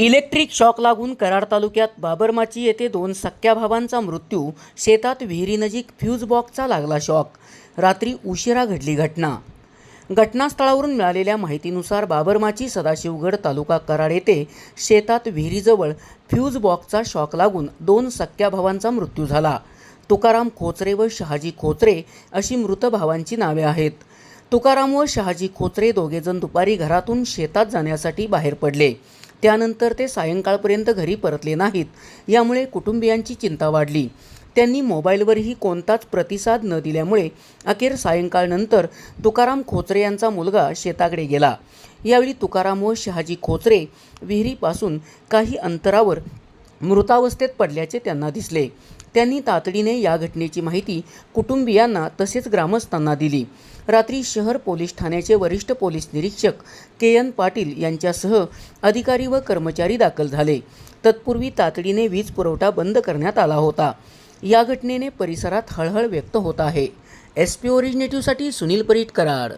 Electric shock लागून कराड तालुक्यात बाबरमाची येथे दोन सख्या भावांचा मृत्यू शेतात विहिरीनजीक फ्यूज बॉक्सचा लागला शॉक. रात्री उशिरा घडली घटना. घटनास्थळावरून मिळालेल्या माहितीनुसार बाबरमाची सदाशिवगड तालुका कराड येथे शेतात विहिरीजवळ फ्यूज बॉक्सचा शॉक लागून दोन सख्या भावांचा मृत्यू झाला. तुकाराम खोचरे व शहाजी खोचरे अशी मृत भावांची नावे आहेत. तुकाराम व शहाजी खोचरे दोघेजण दुपारी घरातून शेतात जाण्यासाठी बाहेर पडले. त्यानंतर ते सायंकाळपर्यंत घरी परतले नाहीत. यामुळे कुटुंबियांची चिंता वाढली. त्यांनी मोबाईलवरही कोणताच प्रतिसाद न दिल्यामुळे अखेर सायंकाळनंतर तुकाराम खोचरे यांचा मुलगा शेताकडे गेला. यावेळी तुकाराम व शहाजी खोचरे विहिरीपासून काही अंतरावर मृतावस्थेत पडल्याचे त्यांना दिसले. त्यांनी तातडीने या घटनेची माहिती कुटुंबियांना तसेच ग्रामस्थांना दिली. रात्री शहर पोलीस ठाण्याचे वरिष्ठ पोलीस निरीक्षक के एन पाटील यांच्यासह अधिकारी व कर्मचारी दाखल झाले. तत्पूर्वी तातडीने वीज पुरवठा बंद करण्यात आला होता. या घटनेने परिसरात हळहळ व्यक्त होत आहे. एस पी ओरिजिनेटिव्हसाठी सुनील परीट कराड.